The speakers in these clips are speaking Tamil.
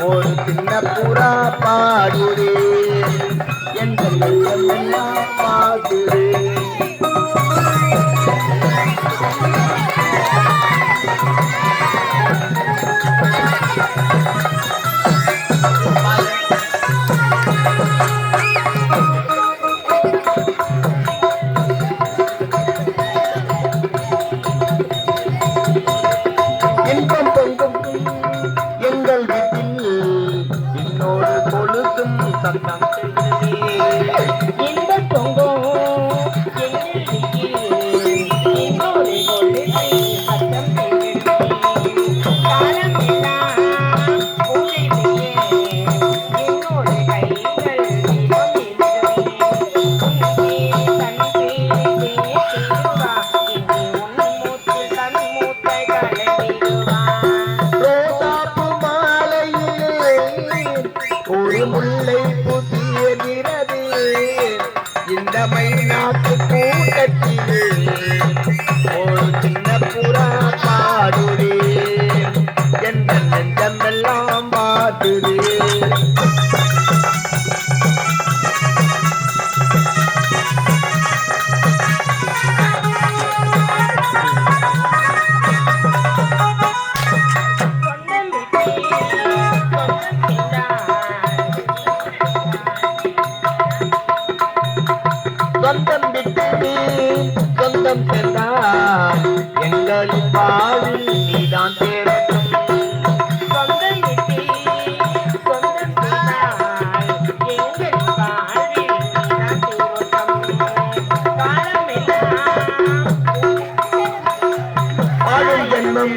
ஒரு சின்ன புறா பாடுறேன். என்ற எல்லாம் ஒரு முல்லை சொந்தம் விட்டு நீ சொந்தம் சென்றால் எங்களின் வாழ்வில் நீதான் சொந்தம் விட்டு சொந்தம் எங்கள் வாழ்வில் நீதான் தேரோட்டம். காலமெல்லாம் ஆளும் ஜென்மம்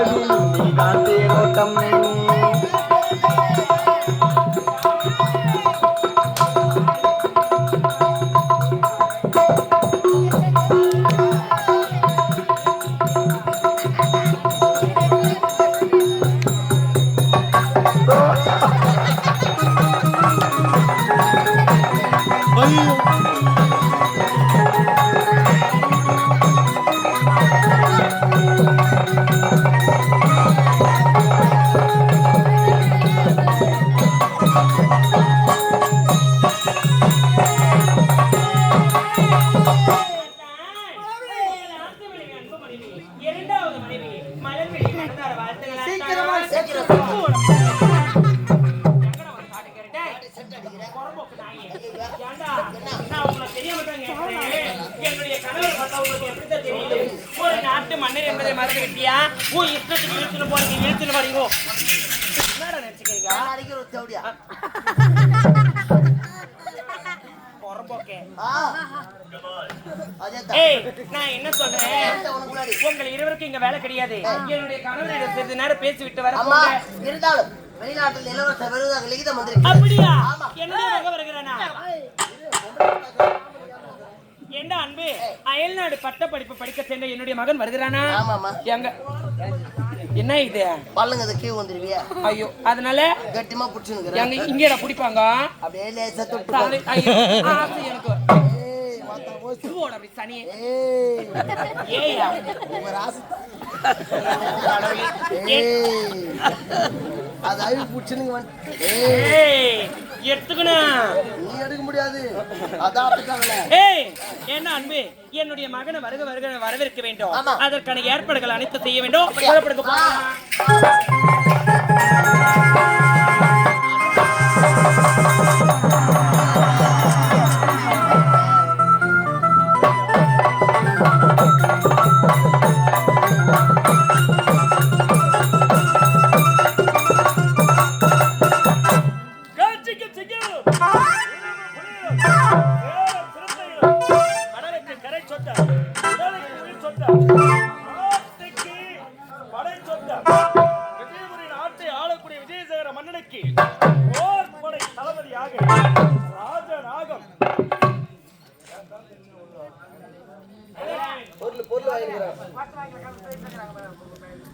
வாழ்வில் நீதான் தேரோட்டம் இரண்டாவது கேட்கிறேன். என்னுடைய கணவர் பார்த்தா உங்களுக்கு எப்படித்தான் தெரியுது? ஒரு நாட்டு மன்னர் என்பதை மறந்து விட்டியா உன் இஷ்டத்துக்கு இழுத்துன்னு போறீங்க இழுத்துன்னு வரீங்க என்னடா நினைச்சுக்கிறீங்க நான் என்ன சொல்றேன்? உங்கள் இருவருக்கும் இங்க வேலை கிடையாது. என்னுடைய கணவரிடம் சிறிது நேரம் பேசி விட்டு வர. இருந்தாலும் வெளிநாட்டில் இளவரச விருதாக லிகிதம் வந்திருக்கு. அப்படியா. என்ன வருகிறானா? என்ன அன்பு? அயல்நாடு பட்ட படிப்பு படிக்க சென்ற என்னுடைய மகன் வருகிறானா. எங்க? என்ன இது? பல்லுங்க அதை கீழ் வந்துருவியா? ஐயோ அதனால கட்டிமா புடிச்சுனுக்குறேன் எங்க இங்க பிடிப்பாங்க? அப்படியே லேசா தொட்டு ஐயோ, ஆசை எனக்கு. ஏய், மாத்தா போச்சு. பூவோட அப்படி சனியே. ஏய், ஏயா உங்க ராசி கடவுளே. ஏய், ஏய், அது அழுவி புடிச்சுனுங்க ஏய். எடுத்துக்கணும். நீ எடுக்க முடியாது. ஏய் என்ன அன்பு என்னுடைய மகனை வருக வருக வரவேற்க வேண்டும். அதற்கான ஏற்பாடுகள் அனைத்து செய்ய வேண்டும். Thank you.